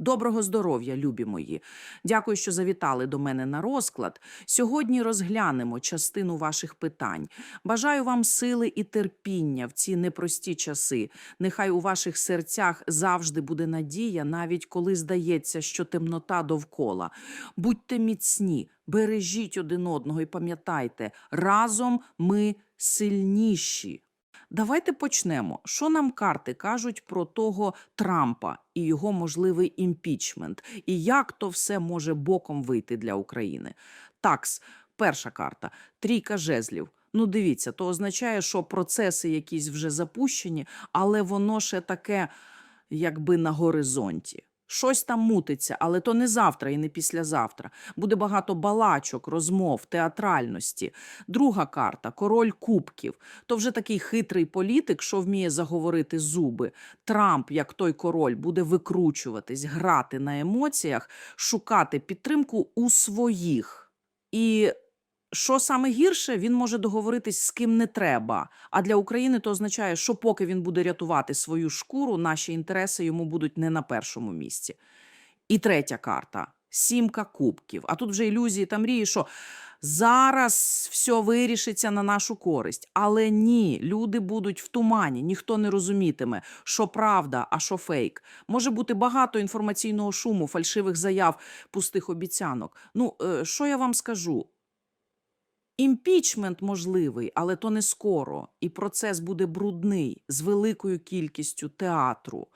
Доброго здоров'я, любі мої. Дякую, що завітали до мене на розклад. Сьогодні розглянемо частину ваших питань. Бажаю вам сили і терпіння в ці непрості часи. Нехай у ваших серцях завжди буде надія, навіть коли здається, що темнота довкола. Будьте міцні, бережіть один одного і пам'ятайте, разом ми сильніші. Давайте почнемо. Що нам карти кажуть про того Трампа і його можливий імпічмент, і як то все може боком вийти для України? Такс, перша карта трійка жезлів. Ну, дивіться, то означає, що процеси якісь вже запущені, але воно ще таке, якби на горизонті. Щось там мутиться, але то не завтра і не післязавтра. Буде багато балачок, розмов, театральності. Друга карта король кубків. То вже такий хитрий політик, що вміє заговорити зуби. Трамп, як той король, буде викручуватись, грати на емоціях, шукати підтримку у своїх. І що саме гірше, він може договоритись з ким не треба. А для України то означає, що поки він буде рятувати свою шкуру, наші інтереси йому будуть не на першому місці. І третя карта сімка кубків. А тут вже ілюзії та мрії, що зараз все вирішиться на нашу користь. Але ні, люди будуть в тумані, ніхто не розумітиме, що правда, а що фейк. Може бути багато інформаційного шуму, фальшивих заяв, пустих обіцянок. Ну, е, що я вам скажу? Імпічмент можливий, але то не скоро, і процес буде брудний з великою кількістю театру.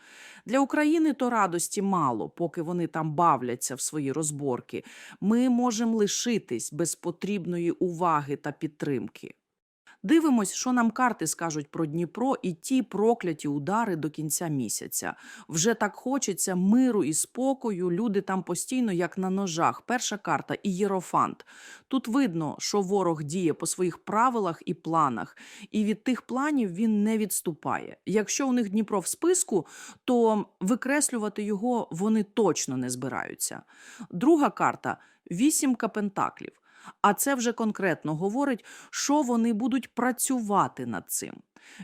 Для України то радості мало, поки вони там бавляться в свої розборки. Ми можемо лишитись без потрібної уваги та підтримки. Дивимось, що нам карти скажуть про Дніпро і ті прокляті удари до кінця місяця. Вже так хочеться миру і спокою. Люди там постійно, як на ножах. Перша карта ієрофант. Тут видно, що ворог діє по своїх правилах і планах, і від тих планів він не відступає. Якщо у них Дніпро в списку, то викреслювати його вони точно не збираються. Друга карта вісімка пентаклів. А це вже конкретно говорить, що вони будуть працювати над цим.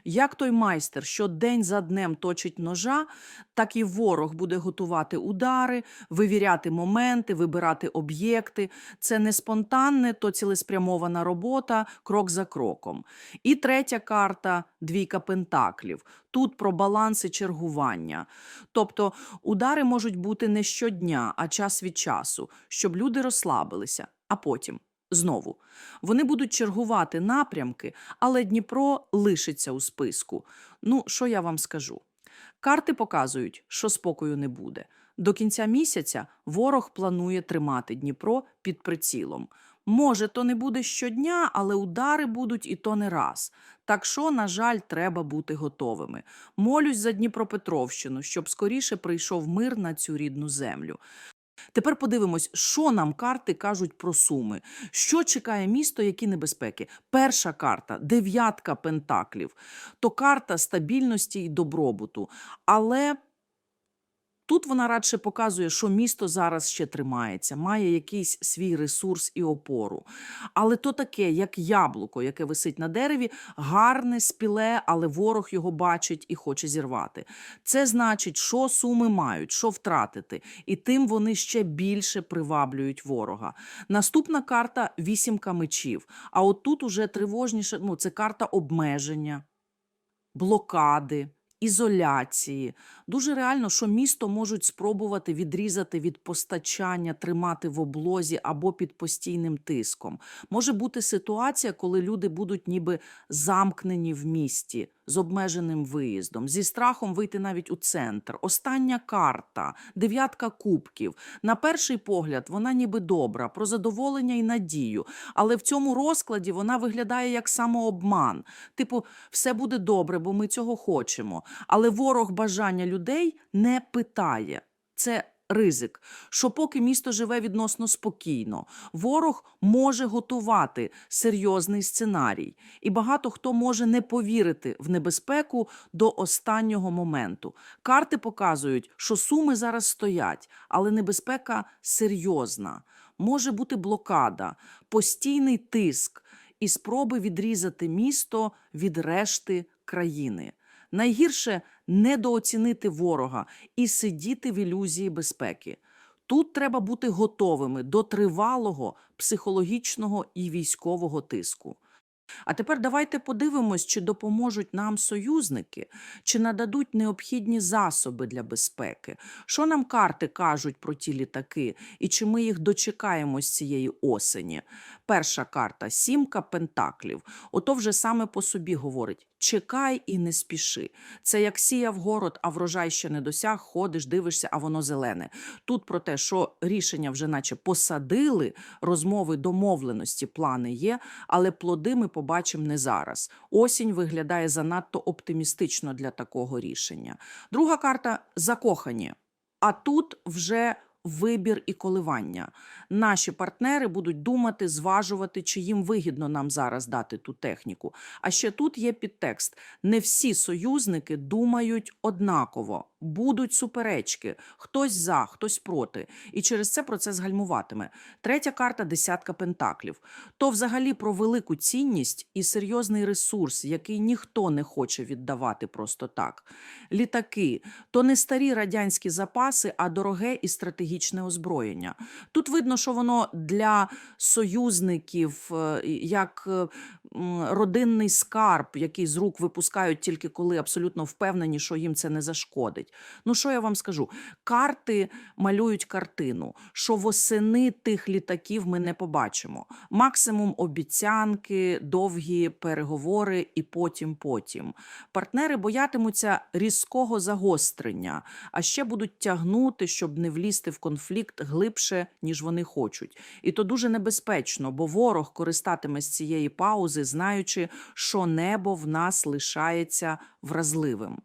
Як той майстер, що день за днем точить ножа, так і ворог буде готувати удари, вивіряти моменти, вибирати об'єкти. Це не спонтанне, то цілеспрямована робота, крок за кроком. І третя карта двійка пентаклів. Тут про баланс і чергування. Тобто удари можуть бути не щодня, а час від часу, щоб люди розслабилися, а потім. Знову вони будуть чергувати напрямки, але Дніпро лишиться у списку. Ну, що я вам скажу? Карти показують, що спокою не буде. До кінця місяця ворог планує тримати Дніпро під прицілом. Може, то не буде щодня, але удари будуть і то не раз. Так що, на жаль, треба бути готовими. Молюсь за Дніпропетровщину, щоб скоріше прийшов мир на цю рідну землю. Тепер подивимось, що нам карти кажуть про суми. Що чекає місто, які небезпеки? Перша карта дев'ятка пентаклів, то карта стабільності і добробуту. Але тут вона радше показує, що місто зараз ще тримається, має якийсь свій ресурс і опору. Але то таке, як яблуко, яке висить на дереві, гарне, спіле, але ворог його бачить і хоче зірвати. Це значить, що суми мають, що втратити, і тим вони ще більше приваблюють ворога. Наступна карта вісімка мечів. А от тут уже тривожніше, ну, це карта обмеження, блокади. Ізоляції дуже реально, що місто можуть спробувати відрізати від постачання, тримати в облозі або під постійним тиском. Може бути ситуація, коли люди будуть ніби замкнені в місті з обмеженим виїздом, зі страхом вийти навіть у центр. Остання карта, дев'ятка кубків. На перший погляд, вона ніби добра, про задоволення і надію. Але в цьому розкладі вона виглядає як самообман. Типу, все буде добре, бо ми цього хочемо. Але ворог бажання людей не питає. Це ризик, що поки місто живе відносно спокійно, ворог може готувати серйозний сценарій, і багато хто може не повірити в небезпеку до останнього моменту. Карти показують, що суми зараз стоять, але небезпека серйозна. Може бути блокада, постійний тиск і спроби відрізати місто від решти країни. Найгірше недооцінити ворога і сидіти в ілюзії безпеки. Тут треба бути готовими до тривалого психологічного і військового тиску. А тепер давайте подивимось, чи допоможуть нам союзники, чи нададуть необхідні засоби для безпеки. Що нам карти кажуть про ті літаки, і чи ми їх дочекаємось цієї осені? Перша карта сімка пентаклів. Ото вже саме по собі говорить: чекай і не спіши. Це як сіяв город, а врожай ще не досяг, ходиш, дивишся, а воно зелене. Тут про те, що рішення вже наче посадили, розмови, домовленості, плани є, але плоди ми побачимо не зараз. Осінь виглядає занадто оптимістично для такого рішення. Друга карта закохані. А тут вже вибір і коливання. Наші партнери будуть думати, зважувати, чи їм вигідно нам зараз дати ту техніку. А ще тут є підтекст: не всі союзники думають однаково, будуть суперечки, хтось за, хтось проти. І через це процес гальмуватиме. Третя карта десятка пентаклів. То взагалі про велику цінність і серйозний ресурс, який ніхто не хоче віддавати просто так. Літаки то не старі радянські запаси, а дороге і стратегічне озброєння. Тут видно, що воно для союзників е, як е, родинний скарб, який з рук випускають тільки коли абсолютно впевнені, що їм це не зашкодить. Ну що я вам скажу? Карти малюють картину, що восени тих літаків ми не побачимо. Максимум обіцянки, довгі переговори і потім потім. Партнери боятимуться різкого загострення, а ще будуть тягнути, щоб не влізти в конфлікт глибше, ніж вони хочуть. І то дуже небезпечно, бо ворог користатиме з цієї паузи, знаючи, що небо в нас лишається вразливим.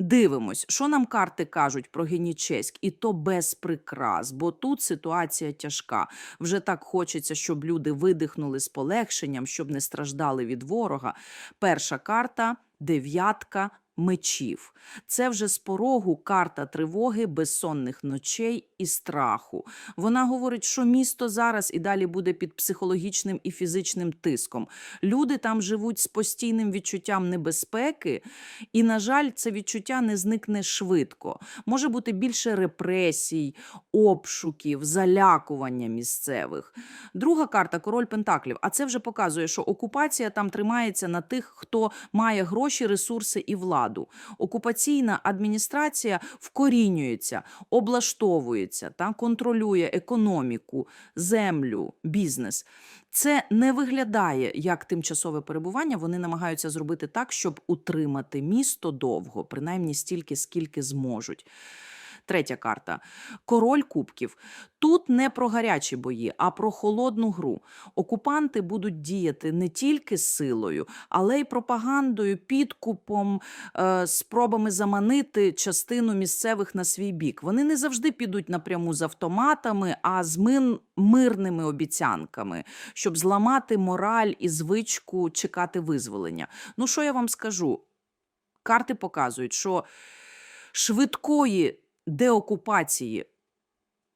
Дивимось, що нам карти кажуть про Генічеськ, і то без прикрас, бо тут ситуація тяжка. Вже так хочеться, щоб люди видихнули з полегшенням, щоб не страждали від ворога. Перша карта дев'ятка мечів. Це вже з порогу карта тривоги, безсонних ночей і страху. Вона говорить, що місто зараз і далі буде під психологічним і фізичним тиском. Люди там живуть з постійним відчуттям небезпеки, і, на жаль, це відчуття не зникне швидко. Може бути більше репресій, обшуків, залякування місцевих. Друга карта король Пентаклів. А це вже показує, що окупація там тримається на тих, хто має гроші, ресурси і владу. Окупаційна адміністрація вкорінюється, облаштовується та контролює економіку, землю, бізнес. Це не виглядає як тимчасове перебування. Вони намагаються зробити так, щоб утримати місто довго, принаймні стільки, скільки зможуть. Третя карта король кубків. Тут не про гарячі бої, а про холодну гру. Окупанти будуть діяти не тільки силою, але й пропагандою, підкупом, е, спробами заманити частину місцевих на свій бік. Вони не завжди підуть напряму з автоматами, а з мин, мирними обіцянками, щоб зламати мораль і звичку чекати визволення. Ну, що я вам скажу? Карти показують, що швидкої деокупації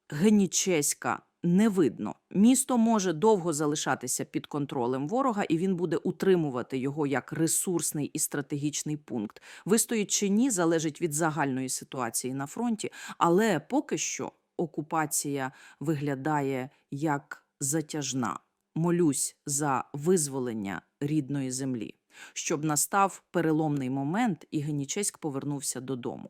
Генічеська не видно. Місто може довго залишатися під контролем ворога, і він буде утримувати його як ресурсний і стратегічний пункт. Вистоїть чи ні, залежить від загальної ситуації на фронті, але поки що окупація виглядає як затяжна. Молюсь за визволення рідної землі, щоб настав переломний момент, і Генічеськ повернувся додому.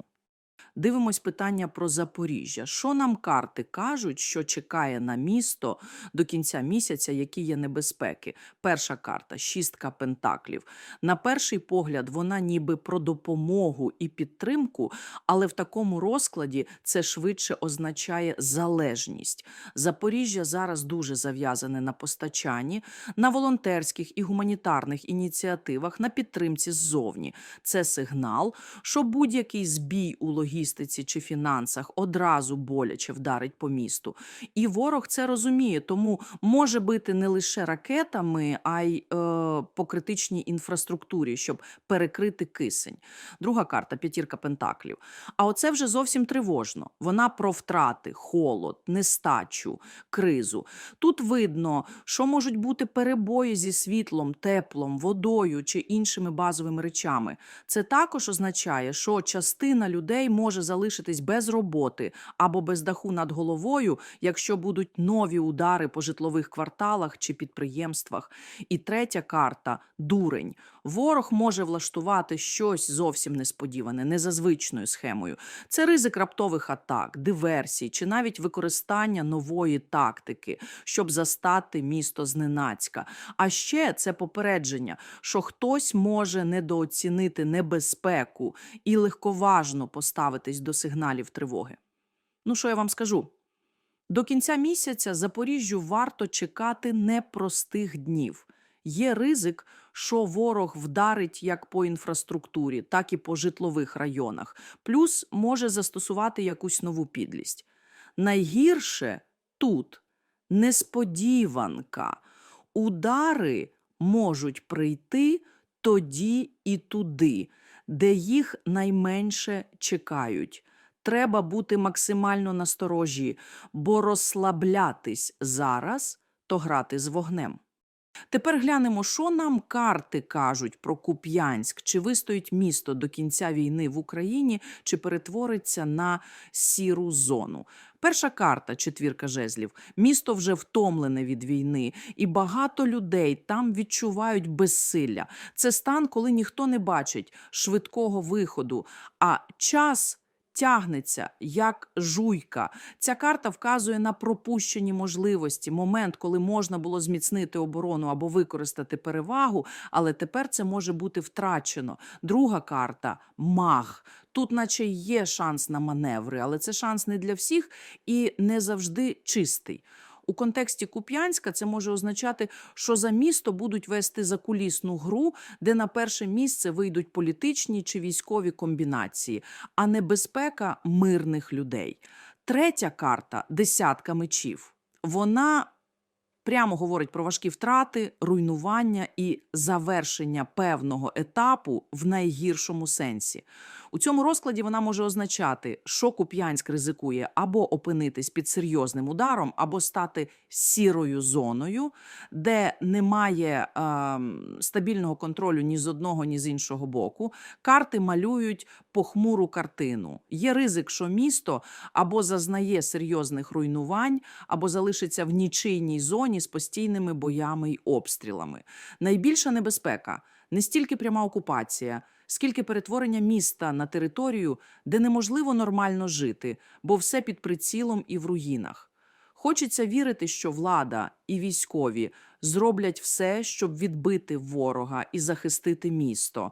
Дивимось питання про Запоріжжя. Що нам карти кажуть, що чекає на місто до кінця місяця, які є небезпеки? Перша карта шістка пентаклів. На перший погляд, вона ніби про допомогу і підтримку, але в такому розкладі це швидше означає залежність. Запоріжжя зараз дуже зав'язане на постачанні, на волонтерських і гуманітарних ініціативах, на підтримці ззовні. Це сигнал, що будь-який збій у логістиці логістиці чи фінансах, одразу боляче вдарить по місту. І ворог це розуміє, тому може бити не лише ракетами, а й е, по критичній інфраструктурі, щоб перекрити кисень. Друга карта п'ятірка пентаклів. А оце вже зовсім тривожно. Вона про втрати, холод, нестачу, кризу. Тут видно, що можуть бути перебої зі світлом, теплом, водою чи іншими базовими речами. Це також означає, що частина людей може залишитись без роботи або без даху над головою, якщо будуть нові удари по житлових кварталах чи підприємствах. І третя карта дурень. Ворог може влаштувати щось зовсім несподіване, не за звичною схемою. Це ризик раптових атак, диверсій чи навіть використання нової тактики, щоб застати місто зненацька. А ще це попередження, що хтось може недооцінити небезпеку і легковажно поставитись до сигналів тривоги. Ну, що я вам скажу? До кінця місяця Запоріжжю варто чекати непростих днів. Є ризик, що ворог вдарить як по інфраструктурі, так і по житлових районах, плюс може застосувати якусь нову підлість. Найгірше тут несподіванка. Удари можуть прийти тоді і туди, де їх найменше чекають. Треба бути максимально насторожі, бо розслаблятись зараз то грати з вогнем. Тепер глянемо, що нам карти кажуть про Куп'янськ. Чи вистоїть місто до кінця війни в Україні, чи перетвориться на сіру зону. Перша карта четвірка жезлів. Місто вже втомлене від війни, і багато людей там відчувають безсилля. Це стан, коли ніхто не бачить швидкого виходу, а час. Тягнеться як жуйка. Ця карта вказує на пропущені можливості, момент, коли можна було зміцнити оборону або використати перевагу, але тепер це може бути втрачено. Друга карта маг. Тут, наче є шанс на маневри, але це шанс не для всіх і не завжди чистий. У контексті Куп'янська це може означати, що за місто будуть вести закулісну гру, де на перше місце вийдуть політичні чи військові комбінації, а не безпека мирних людей. Третя карта десятка мечів. Вона прямо говорить про важкі втрати, руйнування і завершення певного етапу в найгіршому сенсі. У цьому розкладі вона може означати, що Куп'янськ ризикує або опинитись під серйозним ударом, або стати сірою зоною, де немає е, стабільного контролю ні з одного, ні з іншого боку. Карти малюють похмуру картину. Є ризик, що місто або зазнає серйозних руйнувань, або залишиться в нічийній зоні з постійними боями й обстрілами. Найбільша небезпека не стільки пряма окупація скільки перетворення міста на територію, де неможливо нормально жити, бо все під прицілом і в руїнах. Хочеться вірити, що влада і військові зроблять все, щоб відбити ворога і захистити місто.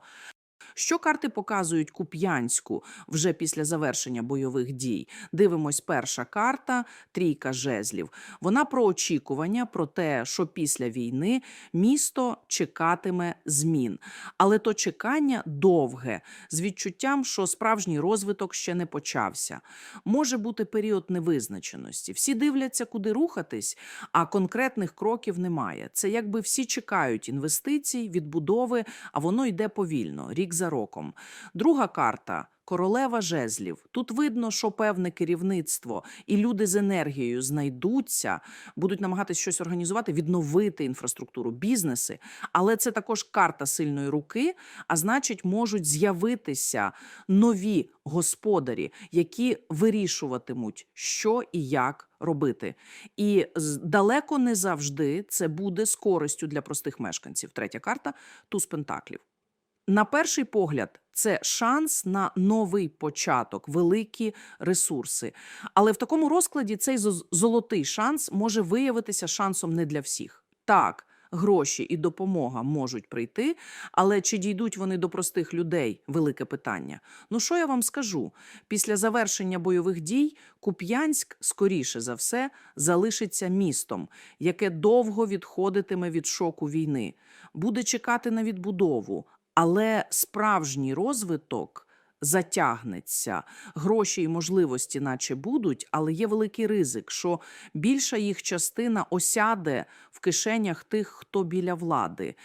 Що карти показують Куп'янську вже після завершення бойових дій? Дивимось, перша карта трійка жезлів. Вона про очікування, про те, що після війни місто чекатиме змін. Але то чекання довге, з відчуттям, що справжній розвиток ще не почався. Може бути період невизначеності. Всі дивляться, куди рухатись, а конкретних кроків немає. Це якби всі чекають інвестицій, відбудови, а воно йде повільно. Рік за роком. Друга карта. Королева жезлів. Тут видно, що певне керівництво і люди з енергією знайдуться, будуть намагатися щось організувати, відновити інфраструктуру, бізнеси. Але це також карта сильної руки, а значить, можуть з'явитися нові господарі, які вирішуватимуть, що і як робити. І далеко не завжди це буде з користю для простих мешканців. Третя карта туз пентаклів. На перший погляд, це шанс на новий початок, великі ресурси. Але в такому розкладі цей золотий шанс може виявитися шансом не для всіх. Так, гроші і допомога можуть прийти, але чи дійдуть вони до простих людей велике питання. Ну що я вам скажу? Після завершення бойових дій Куп'янськ, скоріше за все, залишиться містом, яке довго відходитиме від шоку війни, буде чекати на відбудову. Але справжній розвиток затягнеться. Гроші і можливості, наче будуть, але є великий ризик, що більша їх частина осяде в кишенях тих, хто біля влади.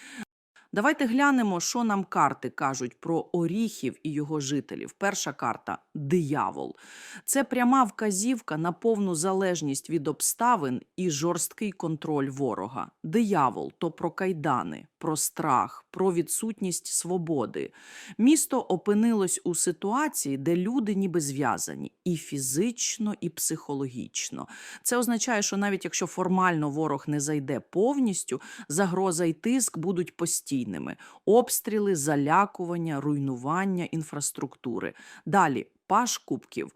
Давайте глянемо, що нам карти кажуть про Оріхів і його жителів. Перша карта диявол. Це пряма вказівка на повну залежність від обставин і жорсткий контроль ворога. Диявол то про кайдани, про страх, про відсутність свободи. Місто опинилось у ситуації, де люди ніби зв'язані і фізично, і психологічно. Це означає, що навіть якщо формально ворог не зайде повністю, загроза і тиск будуть постійними. Обстріли, залякування, руйнування інфраструктури. Далі паш кубків.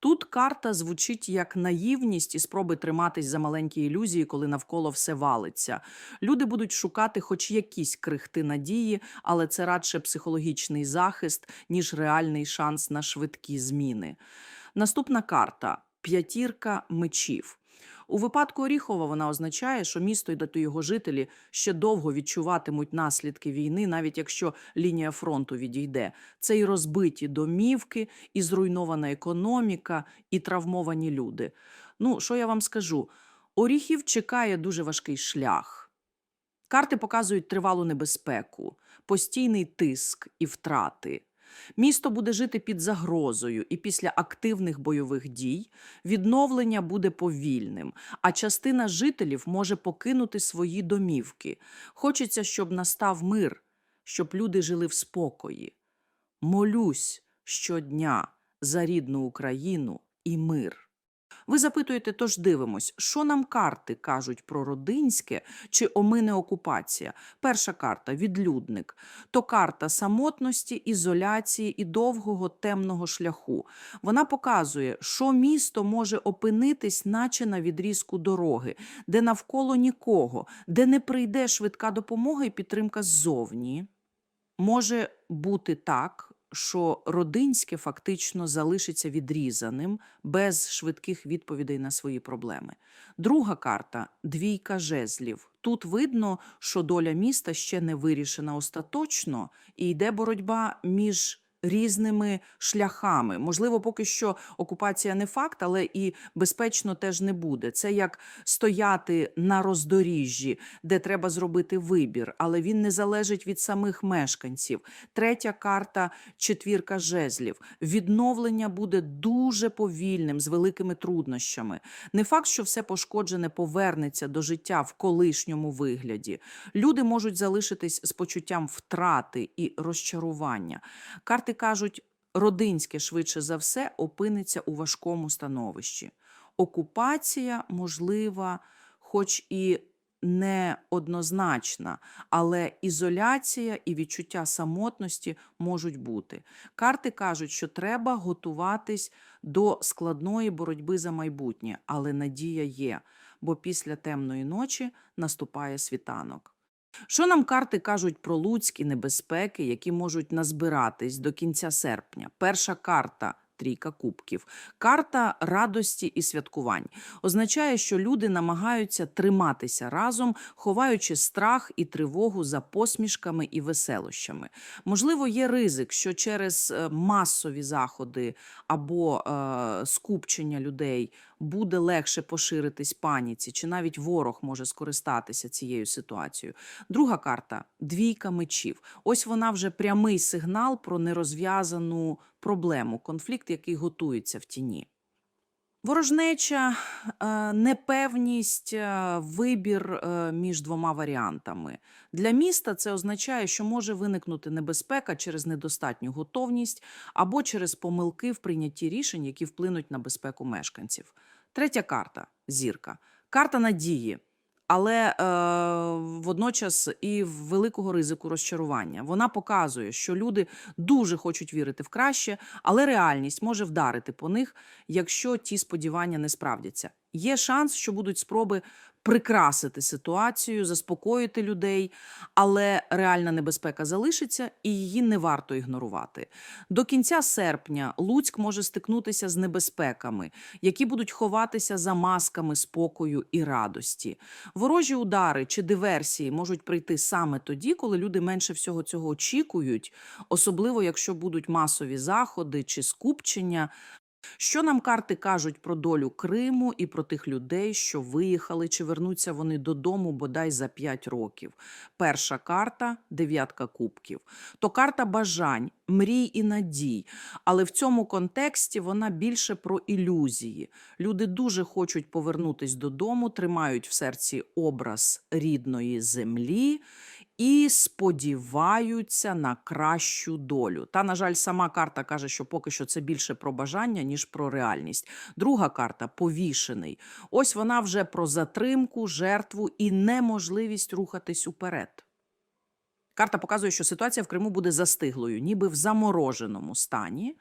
Тут карта звучить як наївність і спроби триматись за маленькі ілюзії, коли навколо все валиться. Люди будуть шукати хоч якісь крихти надії, але це радше психологічний захист, ніж реальний шанс на швидкі зміни. Наступна карта п'ятірка мечів. У випадку Оріхова вона означає, що місто і його жителі ще довго відчуватимуть наслідки війни, навіть якщо лінія фронту відійде. Це і розбиті домівки, і зруйнована економіка, і травмовані люди. Ну, що я вам скажу? Оріхів чекає дуже важкий шлях. Карти показують тривалу небезпеку, постійний тиск і втрати. Місто буде жити під загрозою, і після активних бойових дій відновлення буде повільним, а частина жителів може покинути свої домівки. Хочеться, щоб настав мир, щоб люди жили в спокої. Молюсь щодня за рідну Україну і мир. Ви запитуєте, тож дивимось, що нам карти кажуть про родинське чи омине окупація. Перша карта відлюдник, то карта самотності, ізоляції і довгого темного шляху. Вона показує, що місто може опинитись, наче на відрізку дороги, де навколо нікого, де не прийде швидка допомога і підтримка ззовні. Може бути так, що родинське фактично залишиться відрізаним без швидких відповідей на свої проблеми. Друга карта двійка жезлів. Тут видно, що доля міста ще не вирішена остаточно, і йде боротьба між різними шляхами. Можливо, поки що окупація не факт, але і безпечно теж не буде. Це як стояти на роздоріжжі, де треба зробити вибір, але він не залежить від самих мешканців. Третя карта четвірка жезлів. Відновлення буде дуже повільним, з великими труднощами. Не факт, що все пошкоджене повернеться до життя в колишньому вигляді. Люди можуть залишитись з почуттям втрати і розчарування. Карти кажуть, родинське швидше за все опиниться у важкому становищі. Окупація можлива, хоч і не однозначна, але ізоляція і відчуття самотності можуть бути. Карти кажуть, що треба готуватись до складної боротьби за майбутнє, але надія є, бо після темної ночі наступає світанок. Що нам карти кажуть про луцькі небезпеки, які можуть назбиратись до кінця серпня? Перша карта. Трійка кубків. Карта радості і святкувань означає, що люди намагаються триматися разом, ховаючи страх і тривогу за посмішками і веселощами. Можливо, є ризик, що через е, масові заходи або е, скупчення людей буде легше поширитись паніці, чи навіть ворог може скористатися цією ситуацією. Друга карта двійка мечів. Ось вона вже прямий сигнал про нерозв'язану проблему, конфлікт, який готується в тіні. Ворожнеча, е, непевність, е, вибір е, між двома варіантами. Для міста це означає, що може виникнути небезпека через недостатню готовність або через помилки в прийнятті рішень, які вплинуть на безпеку мешканців. Третя карта зірка. Карта надії, але е, водночас і великого ризику розчарування. Вона показує, що люди дуже хочуть вірити в краще, але реальність може вдарити по них, якщо ті сподівання не справдяться. Є шанс, що будуть спроби прикрасити ситуацію, заспокоїти людей, але реальна небезпека залишиться і її не варто ігнорувати. До кінця серпня Луцьк може стикнутися з небезпеками, які будуть ховатися за масками спокою і радості. Ворожі удари чи диверсії можуть прийти саме тоді, коли люди менше всього цього очікують, особливо якщо будуть масові заходи чи скупчення. Що нам карти кажуть про долю Криму і про тих людей, що виїхали, чи вернуться вони додому бодай за 5 років? Перша карта дев'ятка кубків. То карта бажань, мрій і надій. Але в цьому контексті вона більше про ілюзії. Люди дуже хочуть повернутись додому, тримають в серці образ рідної землі і сподіваються на кращу долю. Та, на жаль, сама карта каже, що поки що це більше про бажання, ніж про реальність. Друга карта повішений. Ось вона вже про затримку, жертву і неможливість рухатись уперед. Карта показує, що ситуація в Криму буде застиглою, ніби в замороженому стані.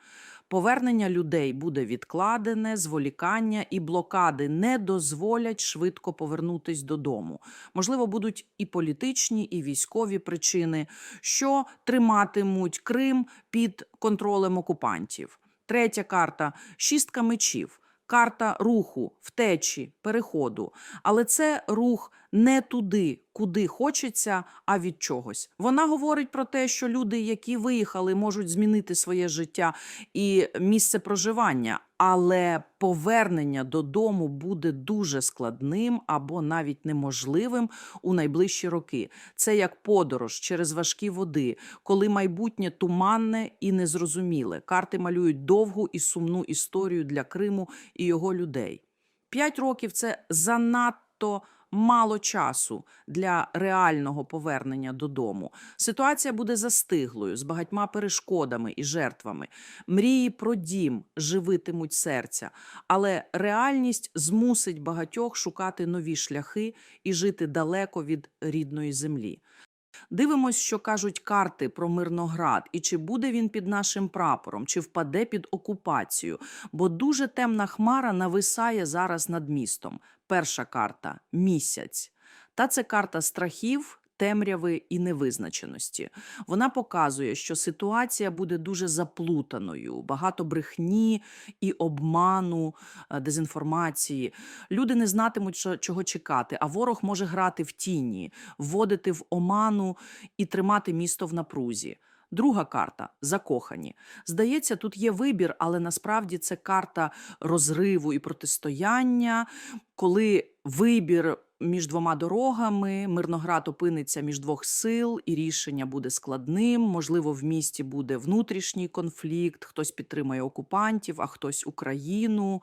Повернення людей буде відкладене, зволікання і блокади не дозволять швидко повернутись додому. Можливо, будуть і політичні, і військові причини, що триматимуть Крим під контролем окупантів. Третя карта шістка мечів. Карта руху, втечі, переходу. Але це рух не туди, куди хочеться, а від чогось. Вона говорить про те, що люди, які виїхали, можуть змінити своє життя і місце проживання, але повернення додому буде дуже складним або навіть неможливим у найближчі роки. Це як подорож через важкі води, коли майбутнє туманне і незрозуміле. Карти малюють довгу і сумну історію для Криму і його людей. П'ять років це занадто мало часу для реального повернення додому. Ситуація буде застиглою з багатьма перешкодами і жертвами. Мрії про дім живитимуть серця, але реальність змусить багатьох шукати нові шляхи і жити далеко від рідної землі. Дивимось, що кажуть карти про Мирноград, і чи буде він під нашим прапором, чи впаде під окупацію, бо дуже темна хмара нависає зараз над містом. Перша карта місяць. Та це карта страхів. Темряви і невизначеності. Вона показує, що ситуація буде дуже заплутаною, багато брехні і обману, е, дезінформації. Люди не знатимуть, чого чекати, а ворог може грати в тіні, вводити в оману і тримати місто в напрузі. Друга карта закохані. Здається, тут є вибір, але насправді це карта розриву і протистояння, коли вибір між двома дорогами, Мирноград опиниться між двох сил, і рішення буде складним. Можливо, в місті буде внутрішній конфлікт, хтось підтримає окупантів, а хтось Україну.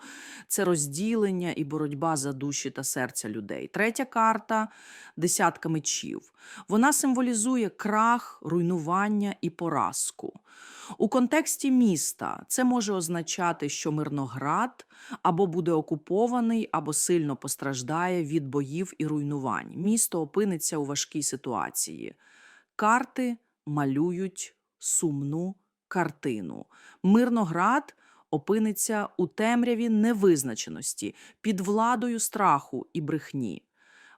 Це розділення і боротьба за душі та серця людей. Третя карта десятка мечів. Вона символізує крах, руйнування і поразку. У контексті міста це може означати, що Мирноград або буде окупований, або сильно постраждає від боїв і руйнувань. Місто опиниться у важкій ситуації. Карти малюють сумну картину. Мирноград опиниться у темряві невизначеності, під владою страху і брехні.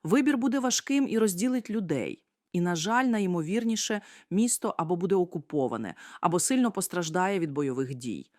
Вибір буде важким і розділить людей. І, на жаль, найімовірніше, місто або буде окуповане, або сильно постраждає від бойових дій.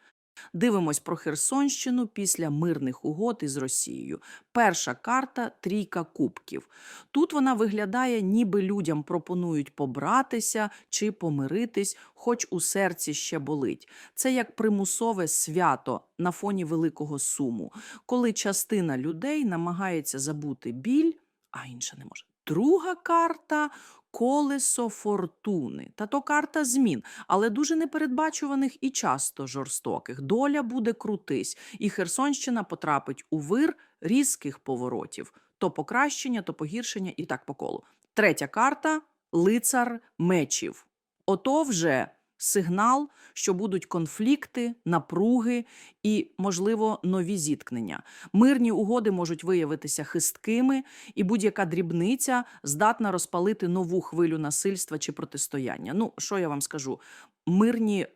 Дивимось про Херсонщину після мирних угод із Росією. Перша карта трійка кубків. Тут вона виглядає, ніби людям пропонують побратися чи помиритись, хоч у серці ще болить. Це як примусове свято на фоні великого суму, коли частина людей намагається забути біль, а інша не може. Друга карта колесо фортуни. Та то карта змін, але дуже непередбачуваних і часто жорстоких. Доля буде крутись, і Херсонщина потрапить у вир різких поворотів: то покращення, то погіршення, і так по колу. Третя карта лицар мечів. Ото вже сигнал, що будуть конфлікти, напруги і, можливо, нові зіткнення. Мирні угоди можуть виявитися хисткими, і будь-яка дрібниця здатна розпалити нову хвилю насильства чи протистояння. Ну, що я вам скажу? Мирні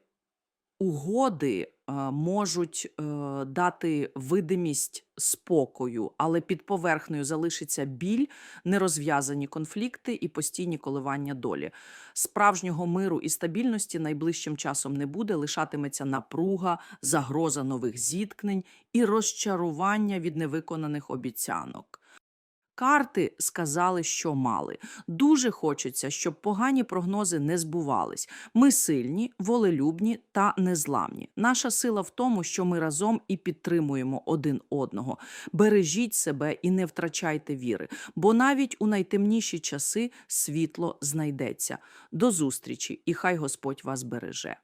угоди можуть е, дати видимість спокою, але під поверхнею залишиться біль, нерозв'язані конфлікти і постійні коливання долі. Справжнього миру і стабільності найближчим часом не буде, лишатиметься напруга, загроза нових зіткнень і розчарування від невиконаних обіцянок. Карти сказали, що мали. Дуже хочеться, щоб погані прогнози не збувались. Ми сильні, волелюбні та незламні. Наша сила в тому, що ми разом і підтримуємо один одного. Бережіть себе і не втрачайте віри, бо навіть у найтемніші часи світло знайдеться. До зустрічі, і хай Господь вас береже.